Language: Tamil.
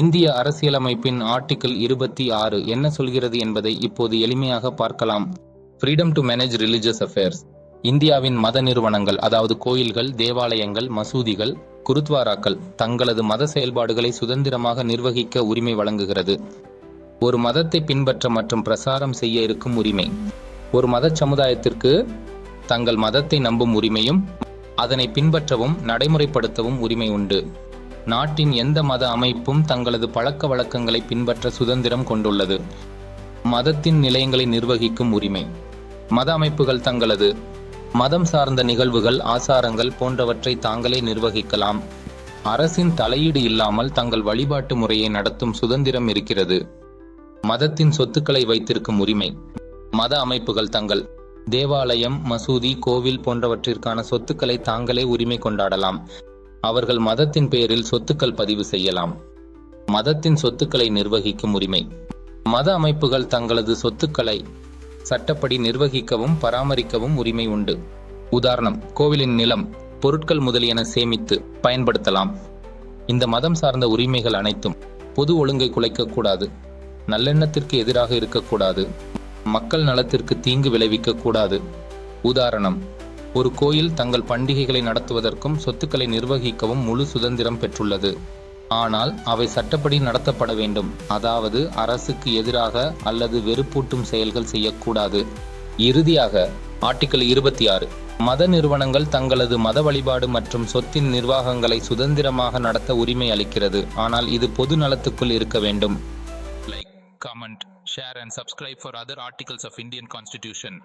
இந்திய அரசியலமைப்பின் ஆர்டிகிள் இருபத்தி ஆறு என்ன சொல்கிறது என்பதை இப்போது எளிமையாக பார்க்கலாம். Freedom to manage religious affairs இந்தியாவின் மத நிறுவனங்கள் அதாவது கோயில்கள் தேவாலயங்கள் மசூதிகள் குருத்வாராக்கள் தங்களது மத செயல்பாடுகளை சுதந்திரமாக நிர்வகிக்க உரிமை வழங்குகிறது. ஒரு மதத்தை பின்பற்ற மற்றும் பிரசாரம் செய்ய இருக்கும் உரிமை. ஒரு மத சமுதாயத்திற்கு தங்கள் மதத்தை நம்பும் உரிமையும் அதனை பின்பற்றவும் நடைமுறைப்படுத்தவும் உரிமை உண்டு. நாட்டின் எந்த மத அமைப்பும் தங்களது பழக்க வழக்கங்களை பின்பற்ற சுதந்திரம் கொண்டுள்ளது. மதத்தின் நிலையங்களை நிர்வகிக்கும் உரிமை. மத அமைப்புகள் தங்களது மதம் சார்ந்த நிகழ்வுகள் ஆசாரங்கள் போன்றவற்றை தாங்களே நிர்வகிக்கலாம். அரசின் தலையீடு இல்லாமல் தங்கள் வழிபாட்டு முறையை நடத்தும் சுதந்திரம் இருக்கிறது. மதத்தின் சொத்துக்களை வைத்திருக்கும் உரிமை. மத அமைப்புகள் தங்கள் தேவாலயம் மசூதி கோவில் போன்றவற்றிற்கான சொத்துக்களை தாங்களே உரிமை கொண்டாடலாம். அவர்கள் மதத்தின் பெயரில் சொத்துக்கள் பதிவு செய்யலாம். மதத்தின் சொத்துக்களை நிர்வகிக்கும் உரிமை. மத அமைப்புகள் தங்களது சொத்துக்களை சட்டப்படி நிர்வகிக்கவும் பராமரிக்கவும் உரிமை உண்டு. உதாரணம் கோவிலின் நிலம் பொருட்கள் முதலியன சேமித்து பயன்படுத்தலாம். இந்த மதம் சார்ந்த உரிமைகள் அனைத்தும் பொது ஒழுங்கை குலைக்கக்கூடாது நல்லெண்ணத்திற்கு எதிராக இருக்கக்கூடாது மக்கள் நலத்திற்கு தீங்கு விளைவிக்க கூடாது. உதாரணம் ஒரு கோயில் தங்கள் பண்டிகைகளை நடத்துவதற்கும் சொத்துக்களை நிர்வகிக்கவும் முழு சுதந்திரம் பெற்றுள்ளது. ஆனால் அவை சட்டப்படி நடத்தப்பட வேண்டும். அதாவது அரசுக்கு எதிராக அல்லது வெறுப்பூட்டும் செயல்கள் செய்யக்கூடாது. இறுதியாக ஆர்டிக்கல் இருபத்தி ஆறு. மத நிறுவனங்கள் தங்களது மத வழிபாடு மற்றும் சொத்தின் நிர்வாகங்களை சுதந்திரமாக நடத்த உரிமை அளிக்கிறது. ஆனால் இது பொது நலத்துக்குள் இருக்க வேண்டும். Like comment share and subscribe for other articles of Indian constitution